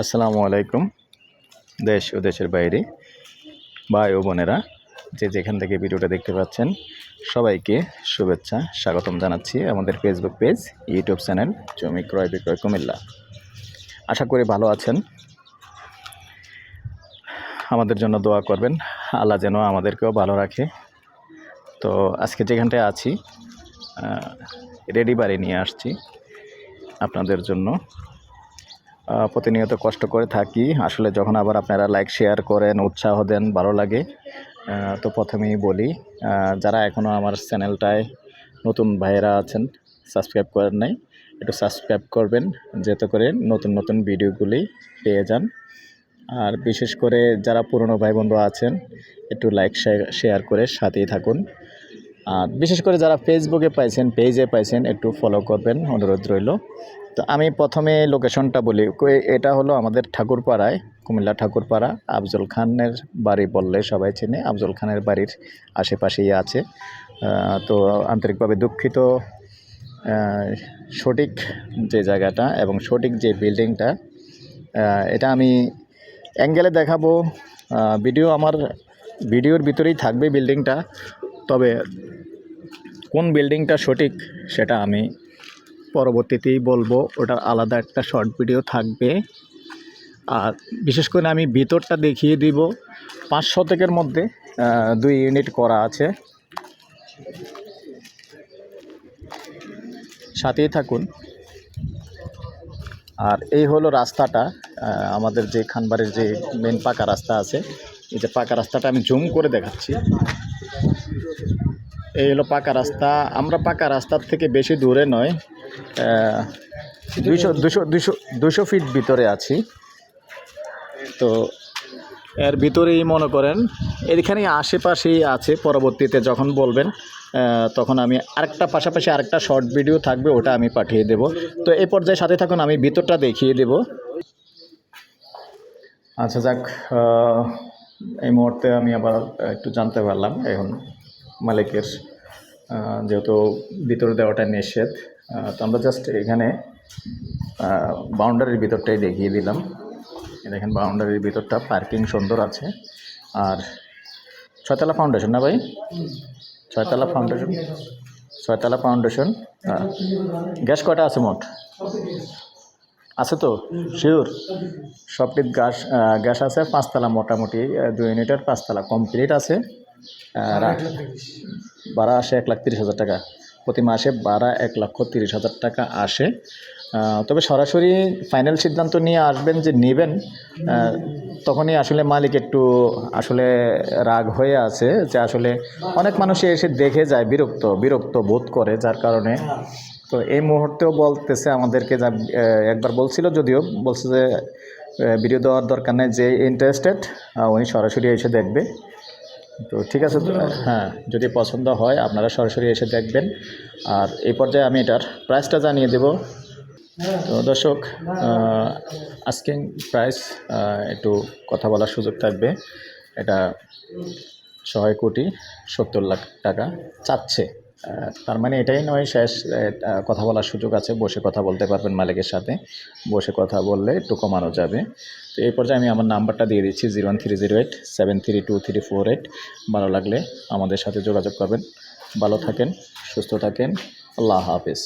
আসসালামু আলাইকুম, দেশ ও দেশের বাইরে। ভাই ও বোনেরা, যে যেখান থেকে ভিডিওটা দেখতে পাচ্ছেন, সবাইকে শুভেচ্ছা, স্বাগতম জানাচ্ছি আমাদের ফেসবুক পেজ ইউটিউব চ্যানেল জমি ক্রয় বিক্রয় কুমিল্লা। আশা করি ভালো আছেন। আমাদের জন্য দোয়া করবেন, আল্লাহ যেন আমাদেরকেও ভালো রাখে। তো আজকে যেখানটায় আছি রেডি বাড়ি নিয়ে আসছি আপনাদের জন্য। প্রতিনিয়ত কষ্ট করে থাকি। আসলে যখন আবার আপনারা লাইক শেয়ার করেন, উৎসাহ দেন, ভালো লাগে তো প্রথমেই বলি যারা এখনও আমার চ্যানেলটায় নতুন ভাইয়েরা আছেন সাবস্ক্রাইব করেন নাই, একটু সাবস্ক্রাইব করবেন, যেতে করে নতুন নতুন ভিডিওগুলি পেয়ে যান। আর বিশেষ করে যারা পুরনো ভাই বন্ধু আছেন, একটু লাইক শেয়ার করে সাথেই থাকুন। আর বিশেষ করে যারা ফেসবুকে পাইছেন পেজে পাইছেন, একটু ফলো করবেন, অনুরোধ রইল। তো আমি প্রথমে লোকেশনটা বলি। এটা হলো আমাদের ঠাকুরপাড়ায়, কুমিল্লা ঠাকুরপাড়া, আফজল খানের বাড়ি বললে সবাই চেনে। আফজল খানের বাড়ির আশেপাশেই আছে। তো আন্তরিকভাবে দুঃখিত। সঠিক যে জায়গাটা এবং সঠিক যে বিল্ডিংটা এটা আমি অ্যাঙ্গেলে দেখাবো। ভিডিও আমার ভিডিওর ভিতরেই থাকবে বিল্ডিংটা তবে কোন বিল্ডিংটা সঠিক সেটা আমি পরবর্তীতেই বলব। ওটার আলাদা একটা শর্ট ভিডিও থাকবে। আর বিশেষ করে আমি ভিতরটা দেখিয়ে দিব। পাঁচ শতকের মধ্যে দুই ইউনিট করা আছে। সাথেই থাকুন। আর এই হলো রাস্তাটা আমাদের যে খানবাড়ির যে মেন পাকা রাস্তা আছে এই যে পাকা রাস্তাটা আমি জুম করে দেখাচ্ছি। এই হলো পাকা রাস্তা। আমরা পাকা রাস্তার থেকে বেশি দূরে নয় দুইশো দুশো দুশো দুশো ফিট ভিতরে আছি। তো এর ভিতরেই মনে করেন এখানে আশেপাশেই আছে, পরবর্তীতে যখন বলবেন তখন আমি আরেকটা পাশাপাশি আরেকটা শর্ট ভিডিও থাকবে, ওটা আমি পাঠিয়ে দেব। তো এই পর্যায়ে সাথে থাকুন, আমি ভিতরটা দেখিয়ে দেব। আচ্ছা যাক এই মুহূর্তে আমি আবার একটু জানতে পারলাম এখন মালিকের যেহেতু ভিতরে দেওয়াটা নিষেধ তো আমরা জাস্ট এখানে বাউন্ডারির ভিতরটাই দেখিয়ে দিলাম। দেখেন বাউন্ডারির ভিতরটা পার্কিং সুন্দর আছে। আর ছয়তলা ফাউন্ডেশন না ভাই? ছয়তলা ফাউন্ডেশন ছয়তলা ফাউন্ডেশন গ্যাস কটা আছে মোট? আছে তো? শিওর সবটি গ্যাস গ্যাস আছে, পাঁচতলা মোটামুটি দুই ইউনিটের পাঁচতলা, কমপ্লিট আছে। ভাড়া আসে এক লাখ তিরিশ হাজার টাকা। প্রতি মাসে ভাড়া এক লক্ষ তিরিশ হাজার টাকা আসে। তবে সরাসরি ফাইনাল সিদ্ধান্ত নিয়ে আসবেন যে নেবেন তখনই আসলে মালিক একটু আসলে রাগ হয়ে আছে যে আসলে অনেক মানুষই এসে দেখে যায়, বিরক্ত বিরক্ত বোধ করে, যার কারণে তো এই মুহূর্তেও বলতেছে আমাদেরকে যা একবার বলছিল যদিও বলছে যে ভিডিও দেওয়ার দরকার নেই যে ইন্টারেস্টেড উনি সরাসরি এসে দেখবে। তো ঠিক আছে তো হ্যাঁ যদি পছন্দ হয় আপনারা সরাসরি এসে দেখবেন। আর এই পর্যায়ে আমি এটার প্রাইসটা জানিয়ে দেব। তো দর্শক আজকে প্রাইস একটু কথা বলার সুযোগ থাকবে। এটা ছয় কোটি সত্তর লাখ টাকা চাচ্ছে। তার মানে এটাই নয়, শেষ কথা বলার সুযোগ আছে, বসে কথা বলতে পারবেন মালিকের সাথে, বসে কথা বললে একটু কমানো যাবে। তো এই পর্যায়ে আমি আমার নাম্বারটা দিয়ে দিচ্ছি, zero one three zero eight, seven three two three four eight. ভালো লাগলে আমাদের সাথে যোগাযোগ করবেন। ভালো থাকেন, সুস্থ থাকেন, আল্লাহ হাফিজ।